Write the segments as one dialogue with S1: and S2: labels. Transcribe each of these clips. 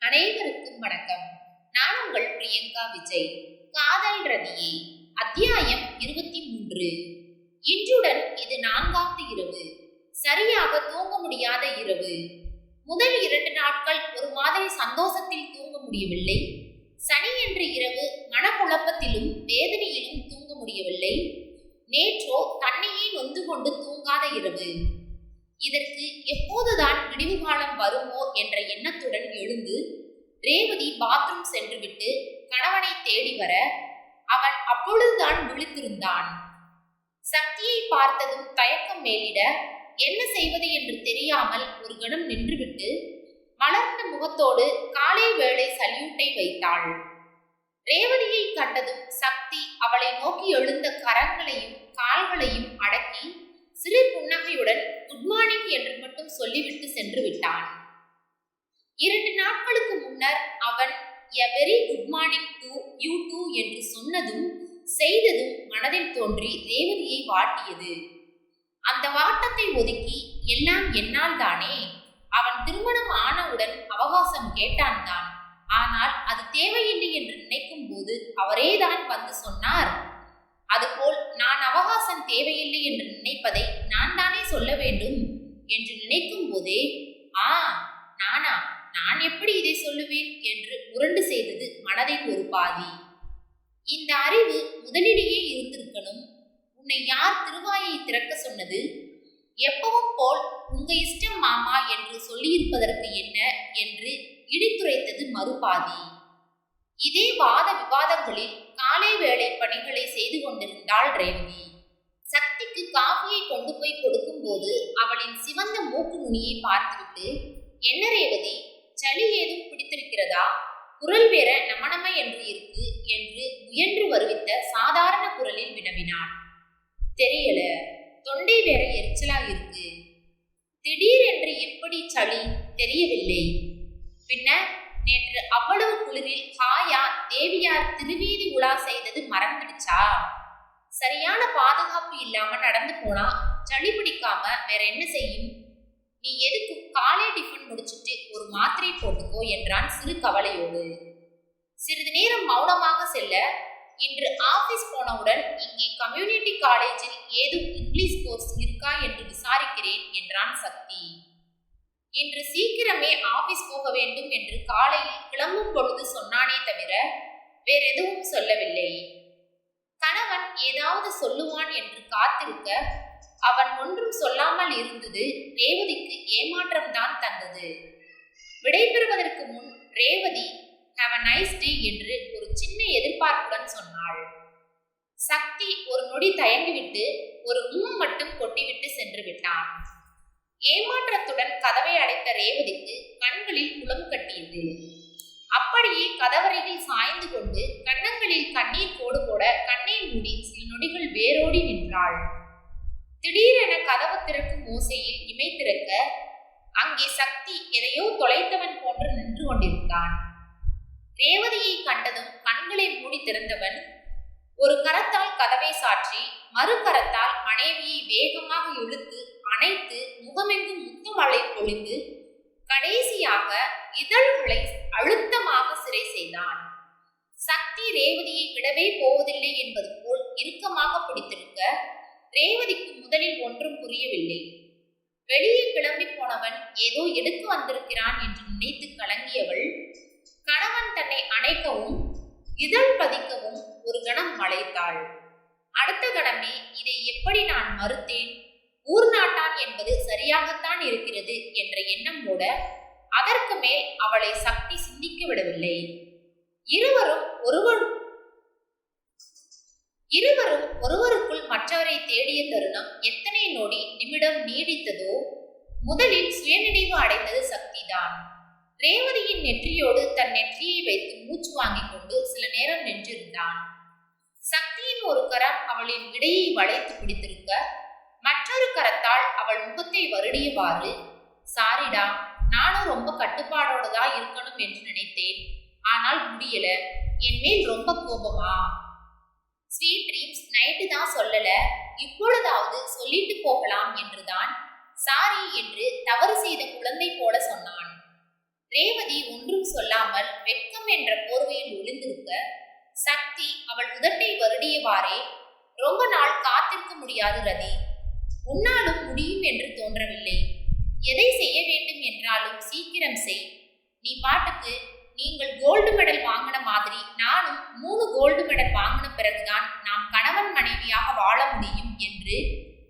S1: அனைவருக்கும் வணக்கம். நான் உங்கள் பிரியங்கா விஜய். காதல் ரதியே அத்தியாயம் இருபத்தி மூன்று. இன்றுடன் இது நான்காவது இரவு. சரியாக தூங்க முடியாத இரவு. முதல் இரண்டு நாட்கள் ஒரு மாதிரி சந்தோஷத்தில் தூங்க முடியவில்லை. சனி என்ற இரவு மனக்குழப்பத்திலும் வேதனையிலும் தூங்க முடியவில்லை. நேற்றோ தன்னையே நொந்து கொண்டு தூங்காத இரவு. இதற்கு எப்போதுதான் விடிவு காலம் வருமோ என்ற எண்ணத்துடன் எழுந்து ரேவதி பாத்ரூம் சென்றுவிட்டு கணவனை தேடி வர அவன் அப்பொழுதுதான் விழித்திருந்தான். சக்தியை பார்த்ததும் தயக்கம் மேலிட என்ன செய்வது என்று தெரியாமல் ஒரு கணம் நின்றுவிட்டு மலர்ந்த முகத்தோடு காலை வேளை சல்யூட்டை வைத்தாள். ரேவதியை கண்டதும் சக்தி அவளை நோக்கி எழுந்த கரங்களையும் கால்களையும் அடக்கி சிறு புன்னகையுடன் குட் மார்னிங் என்று மட்டும் சொல்லிவிட்டு சென்று விட்டான். இரண்டு நாட்களுக்கு முன்னர் அவன் a very good morning to you too என்று சொன்னதும் செய்ததும் மனதில் தோன்றி ரேவதியை வாட்டியது. அந்த வாட்டத்தை ஒதுக்கி எல்லாம் என்னால் தானே? அவன் திருமணம் ஆனவுடன் அவகாசம் கேட்டான் தான் ஆனால் அது தேவையில்லை என்று நினைக்கும் போது அவரேதான் வந்து சொன்னார். அதுபோல் நான் அவகாசம் தேவையில்லை என்று நினைப்பதை நான் தானே சொல்ல வேண்டும் என்று நினைக்கும் போதே ஆ நானா நான் எப்படி இதை சொல்லுவேன்? என்று முரண்டு செய்தது மனதின் ஒரு பாதி. இந்த அறிவு முதலிலேயே இருந்திருக்கணும். உன்னை யார் திருவாயை திறக்க சொன்னது? எப்பவும் போல் உங்க இஷ்டம் மாமா என்று சொல்லியிருப்பதற்கு என்ன என்று இடித்துரைத்தது மறுபாதி. இதே வாத விவாதங்களில் காலை வேளை பணிகளை செய்து கொண்டிருந்தாள் ரேவதி. சக்திக்கு காஃபியை கொண்டு போய் கொடுக்கும்போது அவளின் சிவந்த மூக்கு நுனியை பார்த்துவிட்டு என்ன ரேவதி சளி ஏதும் பிடித்திருக்கிறதா? குரல் வேற நமனம என்று இருக்கு என்று முயன்று வருவித்த சாதாரண குரலில் வினவினான் தெரியல தொண்டை வேற எரிச்சலா இருக்கு. திடீரென்று எப்படி சளி? தெரியவில்லை. பின்ன நேற்று அவ்வளவு குளிரில் காயா தேவியார் திருவீதி உலா செய்தது மறந்துடுச்சா? சரியான பாதுகாப்பு இல்லாம நடந்து போனா சளி பிடிக்காம வேற என்ன செய்யும்? நீ எதுக்கு காலை டிஃபன் முடிச்சிட்டு ஒரு மாத்திரை போட்டுக்கோ என்றான் சிறு கவலையோடு. சிறிது நேரம் மௌனமாக செல்ல இன்று ஆபீஸ் போனவுடன் இங்கே கம்யூனிட்டி காலேஜில் ஏதும் இங்கிலீஷ் கோர்ஸ் இருக்கா என்று விசாரிக்கிறேன் என்றான் சக்தி. இன்று சீக்கிரமே ஆபீஸ் போக வேண்டும் என்று காலையில் கிளம்பும் பொழுது சொன்னானே தவிர வேற எதுவும் சொல்லவில்லை. கணவன் ஏதாவது சொல்லுவான் என்று காத்திருக்க அவன் ஒன்றும் சொல்லாமல் இருந்தது ரேவதிக்கு ஏமாற்றம் தான் தந்தது. விடைபெறுவதற்கு முன் Revathi have a nice day என்று ஒரு சின்ன எதிர்பார்ப்புடன் சொன்னாள். சக்தி ஒரு நொடி தயங்கிவிட்டு ஒரு உம் மட்டும் கொட்டிவிட்டு சென்று விட்டான். ஏமாற்றத்துடன் கதவை அடைத்த ரேவதிக்கு கண்களில் குளம் கட்டியது. அப்படியே கதவறையில் சாய்ந்து கொண்டு கன்னங்களில் கண்ணீர் கோடு போட கண்ணை மூடி சில நொடிகள் வேரோடி நின்றாள். திடீரென கதவு திறக்கும் ஓசையில் இமை திறக்க அங்கே சக்தி எதையோ தொலைத்தவன் போன்று நின்று கொண்டிருந்தான். ரேவதியை கண்டதும் கண்களை மூடி திறந்தவன் ஒரு கரத்தால் கதவை சாற்றி மறு கரத்தால் மனைவியை வேகமாக இழுத்து அனைத்து முகமெங்கும் முத்துமலை பொழிந்து கடைசியாக இதழ்களை அழுத்தமாக சிறை செய்தான். சக்தி ரேவதியை விடவே போவதில்லை என்பது போல் இறுக்கமாக பிடித்திருக்க ரேவதிக்கு முதலில் ஒன்றும் புரியவில்லை. வெளியே கிளம்பி போனவன் ஏதோ எடுத்து வந்திருக்கிறான் என்று நினைத்து கலங்கியவள் கணவன் தன்னை அணைக்கவும் இதழ் பதிக்கவும் ஒரு கணம் மலைத்தாள். அடுத்த கணமே இதை எப்படி நான் மறுத்தேன்? ஊர் நாட்டான் என்பது சரியாகத்தான் இருக்கிறது என்ற எண்ணம் கூட அதற்கு மேல் அவளை சக்தி சிந்திக்க விடவில்லை. இருவரும் ஒருவர் இருவரும் ஒருவருக்குள் மற்றவரை தேடிய தருணம் எத்தனை நொடி நிமிடம் நீடித்ததோ முதலில் சுயநினைவு அடைந்தது சக்திதான். ரேவதியின் நெற்றியோடு தன் நெற்றியை வைத்து மூச்சு வாங்கிக் கொண்டு சில நேரம் நின்றிருந்தான். சக்தியின் ஒரு கரம் அவளின் இடையை வளைத்து பிடித்திருக்க மற்றொரு கரத்தால் அவள் முகத்தை வருடியவாறு சாரிடா நானும் ரொம்ப கட்டுப்பாடோடு தான் இருக்கணும் என்று நினைத்தேன். ஆனால் முடியல. என் மேல் ரொம்ப கோபமா? ஸ்வீட் ட்ரீம்ஸ் நைட்டு தான் சொல்லல. இப்பொழுதாவது சொல்லிட்டு போகலாம் என்றுதான் சாரி என்று தவறு செய்த குழந்தை போல சொன்னான். ரேவதி ஒன்றும் சொல்லாமல் வெட்கம் என்ற போர்வையில் ஒளிந்திருக்க சக்தி அவள் உதட்டை வருடியவாறே ரொம்ப நாள் காத்திருக்க முடியாது ரதி. உன்னாலும் முடியும் என்று தோன்றவில்லை. எதை செய்ய வேண்டும் என்றாலும் சீக்கிரம் செய். நீ பாட்டுக்கு நீங்கள் கோல்டு மெடல் வாங்கின மாதிரி நானும் மூணு கோல்டு மெடல் வாங்கின பிறகுதான் நாம் கணவன் மனைவியாக வாழ முடியும் என்று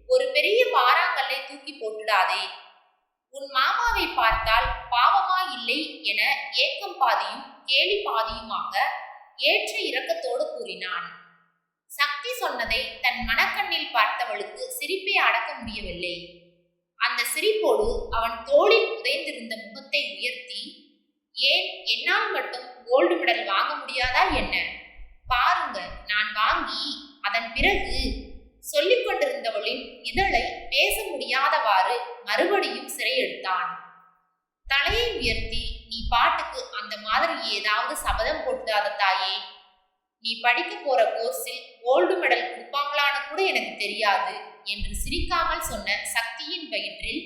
S1: ஒரு பெரிய பாறாங்கல்லை தூக்கி போட்டுடாதே. உன் மாமாவை பார்த்தால் பாவமா இல்லை என ஏக்கம் பாதியும் கேலி பாதியுமாக ஏற்ற இரக்கத்தோடு கூறினான். சக்தி சொன்னதை தன் மனக்கண்ணில் பார்த்தவளுக்கு சிரிப்பை அடக்க முடியவில்லை. அந்த சிரிப்போடு அவன் தோளில் புதைந்திருந்த முகத்தை உயர்த்தி ஏன் என்னால் மட்டும் கோல்டு மெடல் வாங்க முடியாதா என்ன? பாருங்க நான் வாங்கி அதன் பிறகு சொல்லிக் கொண்டிருந்தவளின் இதழை பேச முடியாதவாறு மறுபடியும் சிறையெடுத்தான். தலையை உயர்த்தி நீ பாட்டுக்கு அந்த மாதிரி ஏதாவது சபதம் போட்டுடாத தாயே நீ படிக்க போற கோர்ஸில் கோல்டு மெடல் கொடுப்பாங்களான்னு கூட எனக்கு தெரியாது என்று சிரிக்காமல் சொன்ன சக்தியின் வயிற்றில்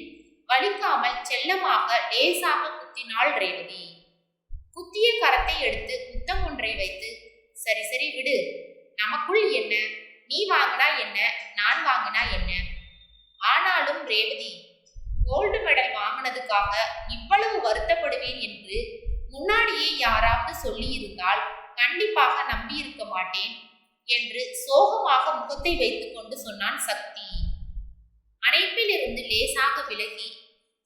S1: வலிக்காமல் செல்லமாக லேசாக குத்தினாள் ரேவதி. குத்திய கரத்தை எடுத்து முத்தம் ஒன்றை வைத்து சரி சரி விடு. நமக்குள் என்ன? நீ வாங்கினா என்ன? நான் வாங்கினா என்ன? ஆனாலும் ரேவதி கோல்டு மெடல் வாங்கினதுக்காக இவ்வளவு வருத்தப்படுவேன் என்று முன்னாடியே யாராவது சொல்லியிருந்தால் கண்டிப்பாக நம்பியிருக்க மாட்டேன் என்று சோகமாக முகத்தை வைத்துக்கொண்டு சொன்னான் சக்தி. அணைப்பில் இருந்து லேசாக விலகி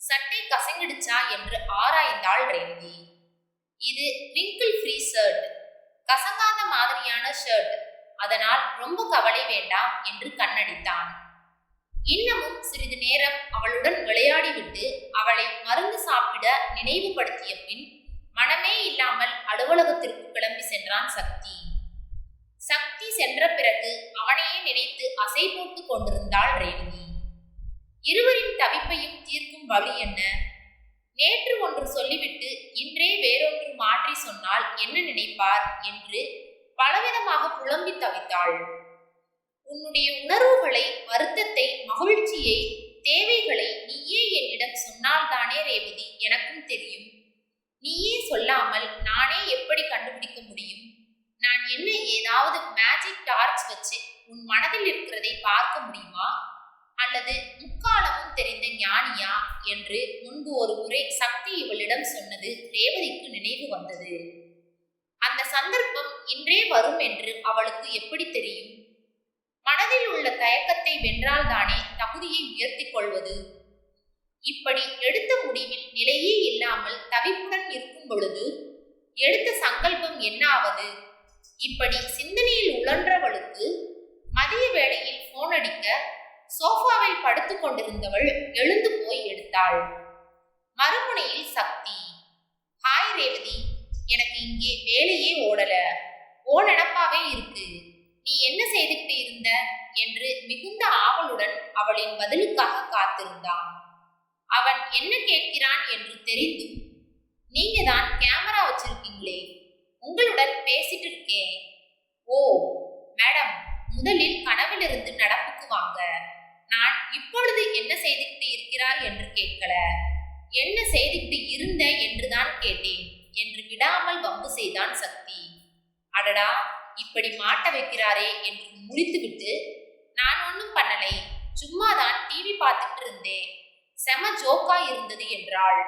S1: சட்டை கசங்கிடுச்சா? என்று ஆராய்ந்தாள் ரேவதி இது ரிங்கிள் ஃப்ரீ ஷர்ட் கசங்காத மாதிரியான ஷர்ட் அதனால் ரொம்ப கவலை வேண்டாம் என்று கண்ணடித்தான். இன்னமும் சிறிது நேரம் அவளுடன் விளையாடிவிட்டு அவளை மருந்து சாப்பிட நினைவுபடுத்திய பின் மனமே இல்லாமல் அலுவலகத்திற்கு கிளம்பி சென்றான் சக்தி. சக்தி சென்ற பிறகு அவனையே நினைத்து அசை போட்டு கொண்டிருந்தாள் ரேவதி. இருவரின் தவிப்பையும் தீர்க்கும் வழி என்ன? நேற்று ஒன்று சொல்லிவிட்டு இன்றே வேறொன்று மாற்றி சொன்னால் என்ன நினைப்பார் என்று பலவிதமாக புலம்பி தவித்தாள். உன்னுடைய உணர்வுகளை வருத்தத்தை மகிழ்ச்சியை தேவைகளை நீயே என்னிடம் சொன்னால்தானே ரேவதி எனக்கும் தெரியும். நீயே சொல்லாமல் நானே எப்படி கண்டுபிடிக்க முடியும்? நான் என்ன ஏதாவது மேஜிக் டார்ச் வச்சு உன் மனதில் இருக்கிறதை பார்க்க முடியுமா? அல்லது முக்காலமும் தெரிந்த ஞானியா? என்று முன்பு ஒரு முறை சக்தி இவளிடம் சொன்னது ரேவதிக்கு நினைவு வந்தது. அந்த சந்தர்ப்பம் இன்றே வரும் என்று அவளுக்கு எப்படி தெரியும்? மனதில் உள்ள தயக்கத்தை வென்றால்தானே தகுதியை உயர்த்தி கொள்வது? இப்படி எடுத்த முடிவில் நிலையே இல்லாமல் தவிப்புடன் இருக்கும் பொழுது எடுத்த சங்கல்பம் என்னாவது? இப்படி சிந்தனையில் உழன்றவளுக்கு மதிய வேளையில் போன் அடிக்க சோஃபாவில் படுத்துக் கொண்டிருந்தவள் எழுந்து போய் எடுத்தாள். மறுமுனையில் சக்தி ஹாய் ரேவதி எனக்கு இங்கே வேலையே ஓடல. ஓ நினப்பாவே இருக்கு. நீ என்ன செய்துகிட்டு இருந்த? என்று மிகுந்த ஆவலுடன் அவளின் பதிலுக்காக காத்திருந்தான். அவன் என்ன கேட்கிறான் என்று தெரிந்தும் நீங்க தான் கேமரா வச்சிருக்கீங்களே உங்களுடன் பேசிட்டு இருக்கேன். ஓ மேடம் முதலில் கனவிலிருந்து நடப்புக்கு வாங்க. நான் இப்பொழுது என்ன செய்துகிட்டு இருக்கிறார் என்று கேட்கல. என்ன செய்துகிட்டு இருந்த என்றுதான் கேட்டேன் என்று விடாமல் வம்பு செய்தான் சக்தி. அடடா இப்படி மாட்ட வைக்கிறாரே என்று முடித்துவிட்டு நான் ஒன்றும் பண்ணலை சும்மாதான் டிவி பார்த்துட்டு இருந்தேன். செம ஜோக்கா இருந்தது என்றாள்.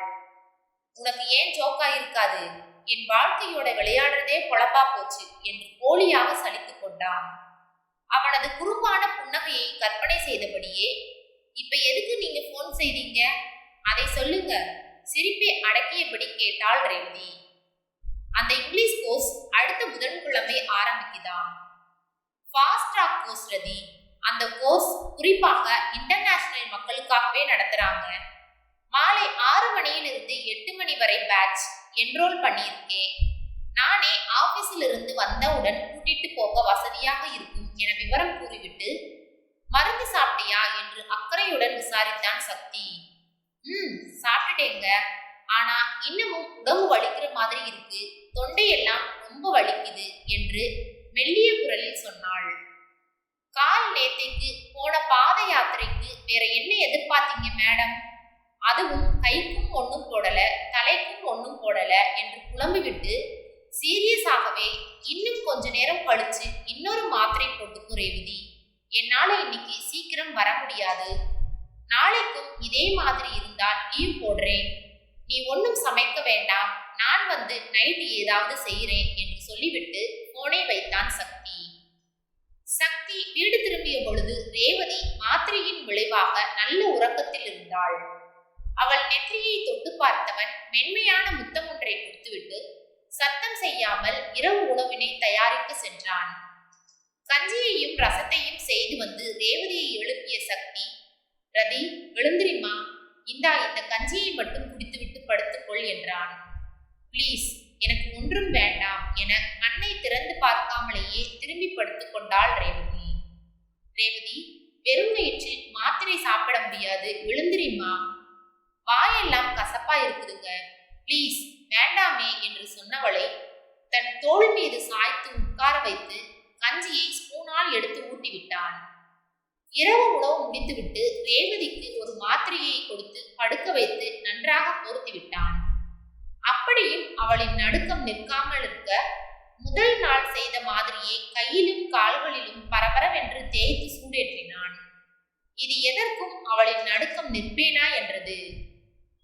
S1: உனக்கு ஏன் ஜோக்கா இருக்காது? என் வாழ்க்கையோட விளையாடுறதே பொழப்பா போச்சு என்று போலியாக சலித்து கொண்டான். அவனது குறும்பான புன்னகையை கற்பனை செய்தபடியே இப்ப எதுக்கு நீங்க போன் செய்தீங்க? அதை சொல்லுங்க. சிரிப்பை அடக்கியபடி கேட்டாள் ரேவதி. அந்த இங்கிலீஷ் கோர்ஸ் அடுத்த புதன்கிழமை ஆரம்பிக்குதான் ஃபாஸ்ட் ட்ராக் கோர்ஸ் ரதி. அந்த கோர்ஸ் குறிப்பாக இன்டர்நேஷனல் மக்களுக்காகவே நடத்துறாங்க. மாலை ஆறு மணியிலிருந்து எட்டு மணி வரை பேட்ச் என்ரோல் பண்ணியிருக்கேன். நானே ஆபீஸில் இருந்து வந்தவுடன் கூட்டிட்டு போக வசதியாக இருக்கும் என விவரம் கூறிவிட்டு மருந்து சாப்பிட்டியா? என்று அக்கறையுடன் விசாரித்தான் சக்தி. ம் சாப்பிட்டுட்டேங்க. ஆனா இன்னமும் உடம்பு வலிக்கிற மாதிரி இருக்கு. தொண்டையெல்லாம் ரொம்ப வலிக்குது என்று மெல்லிய குரலில் சொன்னாள். கால் நேத்தைக்கு போன பாத யாத்திரைக்கு வேற என்ன எதிர்பார்த்தீங்க மேடம் அதுவும் கைக்கும் ஒன்றும் போடல தலைக்கும் ஒன்றும் போடல என்று புலம்பிவிட்டு சீரியஸாகவே இன்னும் கொஞ்ச நேரம் கழிச்சு இன்னொரு மாத்திரை போட்டுக்கும் ரேவதி என்னால் இன்னைக்கு சீக்கிரம் வர முடியாது. நாளைக்கும் இதே மாதிரி இருந்தால் லீவ் போடுறேன். நீ ஒன்றும் சமைக்க வேண்டாம். நான் வந்து நைட்டு ஏதாவது செய்கிறேன் என்று சொல்லிவிட்டு போனை வைத்தான் சக்தி. சக்தி வீடு திரும்பிய பொழுது ரேவதி மாத்திரையின் விளைவாக நல்ல உறக்கத்தில் இருந்தாள். அவள் நெற்றியை தொட்டு பார்த்தவன் மென்மையான முத்தம் ஒன்றை கொடுத்துவிட்டு சத்தம் செய்யாமல் இரவு உணவினை தயாரிக்க சென்றான். கஞ்சியையும் ரசத்தையும் செய்து வந்து ரேவதியை எழுப்பிய சக்தி ரதி எழுந்திரிமா இந்தா இந்த கஞ்சியை மட்டும் குடித்துவிட்டு படுத்துக்கொள் என்றான். ப்ளீஸ் எனக்கு ஒன்றும் வேண்டாம் என கண்ணை திறந்து பார்க்காமலேயே திரும்பி படுத்துக் கொண்டாள் ரேவதி. ரேவதி வெறும் வயிற்றில் மாத்திரை சாப்பிட முடியாது. எழுந்திரிமா வாயெல்லாம் கசப்பா இருக்குதுங்க. ப்ளீஸ் வேண்டாமே என்று சொன்னவளை தன் தோள் மீது சாய்த்து உட்கார வைத்து கஞ்சியை ஸ்பூனால் எடுத்து ஊட்டிவிட்டான். இரவு உணவு முடித்துவிட்டு ரேவதிக்கு ஒரு மாத்திரையை கொடுத்து படுக்க வைத்து நன்றாக போர்த்தி விட்டான். அப்படியும் அவளின் நடுக்கம் நிற்காமல் இருக்க முதல் நாள் செய்த மாதிரியே கையிலும் கால்களிலும் பரபரவென்று தேய்த்து நிற்பேனா என்றது.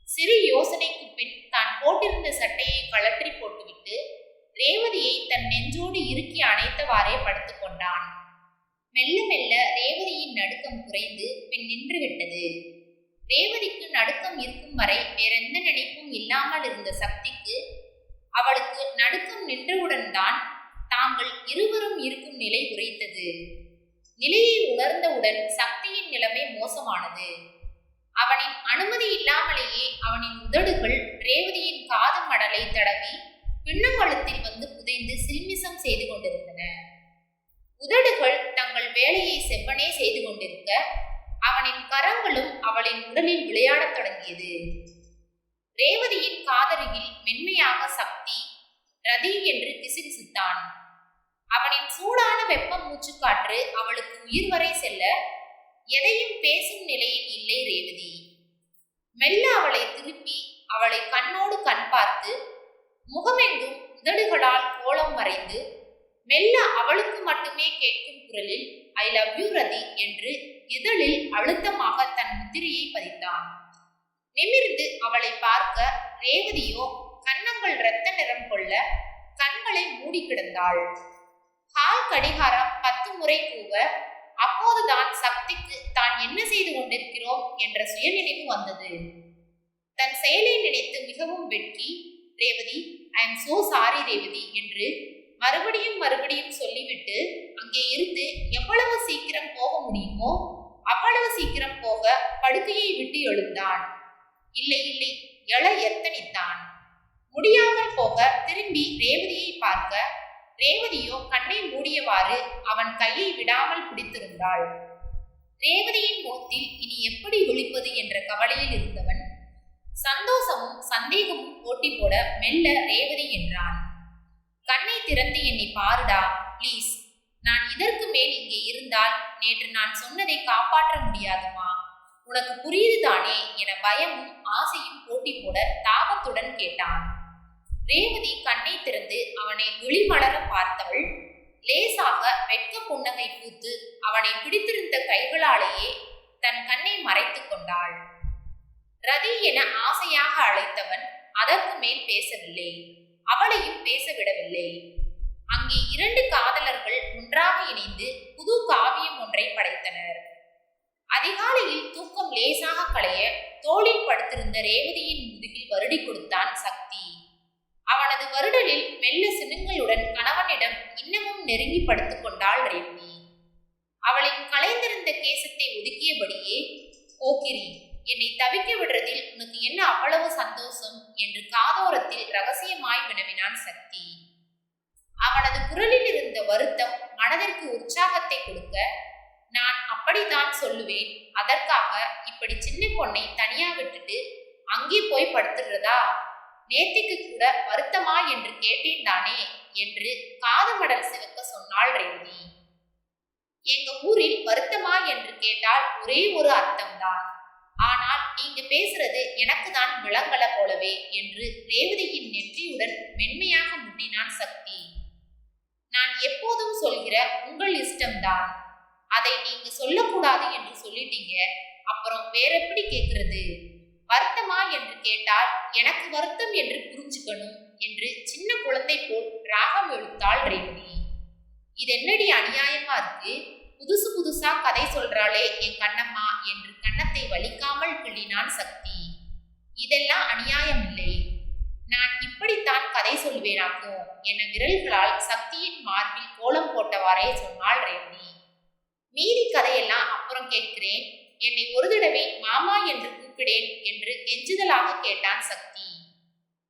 S1: சிறு யோசனைக்கு பின் தான் போட்டிருந்த சட்டையை கழற்றி போட்டுவிட்டு ரேவதியை தன் நெஞ்சோடு இறுக்கி அணைத்தவாறே படுத்துக்கொண்டான் மெல்ல மெல்ல ரேவதியின் நடுக்கம் குறைந்து பின் நின்றுவிட்டது. ரேவதிக்கு நடுக்கம் இருக்கும் வரை வேறெந்த நினைப்பும் இல்லாமல் இருந்த சக்திக்கு அவளுக்கு நடுக்கம் நின்றவுடன் தான் தாங்கள் இருவரும் இருக்கும் நிலை உரைத்தது. நிலையை உணர்ந்தவுடன் சக்தியின் நிலைமை மோசமானது. அவனின் அனுமதி இல்லாமலேயே அவனின் உதடுகள் ரேவதியின் காது மடலை தடவி பின்னங்கழுத்தில் வந்து புதைந்து சில்மிசம் செய்து கொண்டிருந்தன. உதடுகள் தங்கள் வேலையை செவ்வனே செய்து கொண்டிருக்க அவனின் கரங்களும் அவளின் உடலில் விளையாடத் தொடங்கியது. ரேவதியின் காதருகில் மென்மையாக சக்தி ரதி என்று கிசுகிசுத்தான் அவனின் சூடான வெப்ப மூச்சுக்காற்று அவளுக்கு உயிர் வரை செல்ல எதையும் பேசும் நிலையில் இல்லை ரேவதி. மெல்ல அவளை திருப்பி அவளை கண்ணோடு கண் பார்த்து முகமெங்கும் உதடுகளால் கோலம் மறைந்து மெல்ல அவளுக்கு மட்டுமே கேட்கும் குரலில் ஐ லவ் யூ ரதி என்று இதழில் அழுத்தமாக தன் முத்திரையை பதித்தான். நிமிர்ந்து அவளை பார்க்க ரேவதியோ கன்னங்கள் இரத்த நிறம் கொள்ள கண்களை மூடி கிடந்தாள் ஹால் கடிகாரம் பத்து முறை கூவ அப்போதுதான் சக்திக்கு தான் என்ன செய்து கொண்டிருக்கிறோம் என்ற சுயநினைவு வந்தது. தன் செயலை நினைத்து மிகவும் வெட்கி Revathi I am so sorry Revathi என்று மறுபடியும் மறுபடியும் சொல்லிவிட்டு அங்கே இருந்து எவ்வளவு சீக்கிரம் போக முடியுமோ அவ்வளவு சீக்கிரம் போக படுக்கையை விட்டு எழுந்தான். இல்லை இல்லை எழ எத்தனித்தான். முடியாமல் போக திரும்பி ரேவதியை பார்க்க ரேவதியோ கண்ணை மூடியவாறு அவன் கையை விடாமல் பிடித்திருந்தாள். ரேவதியின் முகத்தில் இனி எப்படி ஒழிப்பது என்ற கவலையில் இருந்தவன் சந்தோஷமும் சந்தேகமும் போட்டி போட மெல்ல ரேவதி என்றான். கண்ணை திறந்து என்னை பாருடா ப்ளீஸ் நான் இதற்கு மேல் இங்கே இருந்தால் நேற்று நான் சொன்னதை காப்பாற்ற முடியாதுமா? உனக்கு புரியுது தானே என பயமும் ஆசையும் போட்டி போட தாபத்துடன் கேட்டான். ரேவதி கண்ணை திறந்து அவனை விழிமலர பார்த்தவள் லேசாக வெட்க புன்னகை பூத்து அவனை பிடித்திருந்த கைகளாலேயே தன் கண்ணை மறைத்துக் கொண்டாள். ரதி என ஆசையாக அழைத்தவன் அதற்கு மேல் பேசவில்லை. அவளையும் பேசவிடவில்லை. அங்கே இரண்டு காதலர்கள் ஒன்றாக இணைந்து புது காவியம் ஒன்றை படைத்தனர். அதிகாலையில் தூக்கம் லேசாக களைய தோளில் படுத்திருந்த ரேவதியின் முதுகில் வருடி கொடுத்தான் சக்தி. அவனது வருடலில் மெல்ல சினுங்களுடன் கணவனிடம் இன்னமும் நெருங்கி படுத்துக் கொண்டாள் ரேவதி. அவளின் கலைந்திருந்த கேசத்தை ஒதுக்கியபடியே போக்கிரி என்னை தவிக்க விடுறதில் உனக்கு என்ன அவ்வளவு சந்தோஷம்? என்று காதோரத்தில் ரகசியமாய் வினவினான் சக்தி. அவனது குரலில் இருந்த வருத்தம் மனதிற்கு உற்சாகத்தை கொடுக்க நான் அப்படித்தான் சொல்லுவேன். அதற்காக இப்படி சின்ன பொண்ணை தனியா விட்டுட்டு அங்கே போய் படுத்துடுறதா நேத்திக்கு கூட வருத்தமா என்று கேட்டேன் தானே என்று காதுமடல் சிவக்க சொன்னாள் ரேவதி. எங்க ஊரில் வருத்தமா என்று கேட்டால் ஒரே ஒரு அர்த்தம்தான். ஆனால் நீங்க பேசுறது எனக்கு தான் விளங்கல போலவே என்று ரேவதியின் நெற்றியுடன் மென்மையாக முட்டினான் சக்தி. நான் எப்போதும் சொல்கிற உங்கள் இஷ்டம்தான். அதை நீங்க சொல்லக்கூடாது என்று சொல்லிட்டீங்க. அப்புறம் வேற எப்படி கேக்குறது? வருத்தமா என்று கேட்டால் எனக்கு வருத்தம் என்று புரிஞ்சுக்கணும் என்று சின்ன குழந்தை போல் ராகம் எழுத்தாள் ரேவதி இது என்னடி அநியாயமா இருக்கு? புதுசு புதுசா கதை சொல்றாளே என் கண்ணம்மா என்று கன்னத்தை வலிக்காமல் கிள்ளினான் சக்தி. இதெல்லாம் அநியாயம் இல்லை. நான் இப்படித்தான் கதை சொல்வேனாக்கும் என விரல்களால் சக்தியின் மார்பில் கோலம் போட்டவாறே சொன்னாள் ரேவதி. மீதி கதையெல்லாம் அப்புறம் கேட்கிறேன். என்னை ஒரு தடவை மாமா என்று கூப்பிடேன் என்று கெஞ்சுதலாக கேட்டான் சக்தி.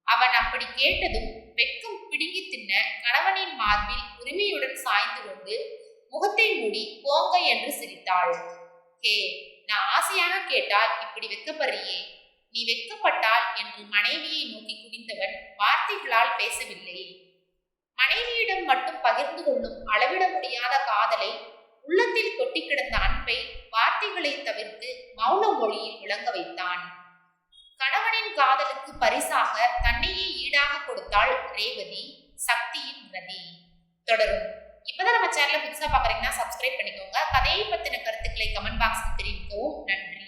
S1: அவன் அப்படி கேட்டதும் வெக்கம் பிடுங்கி தின்ன கணவனின் மார்பில் உரிமையுடன் சாய்ந்து கொண்டு முகத்தை மூடி போங்க என்று சிரித்தாள். ஹே நான் ஆசையாக கேட்டால் இப்படி வெக்கப்படுறியே. நீ வெக்கப்பட்டால் என்று மனைவியை நோக்கி குனிந்தவன் வார்த்தைகளால் பேசவில்லை. மனைவியிடம் மட்டும் பகிர்ந்து கொள்ளும் அளவிட முடியாத காதலை உள்ளத்தில் கொட்டி கிடந்த அன்பை வார்த்தைகளை தவிர்த்து மௌன மொழியில் விளங்க வைத்தான். கணவனின் காதலுக்கு பரிசாக தன்னையே ஈடாக கொடுத்தாள் ரேவதி சக்தியின் ரதி. தொடரும். இப்பதான் நம்ம சேனலை புதுசா பாக்குறீங்கன்னா சப்ஸ்கிரைப் பண்ணிக்கோங்க. கதையை பத்தின கருத்துக்களை கமெண்ட் பாக்ஸ்ல தெரிவிக்கவும். நன்றி.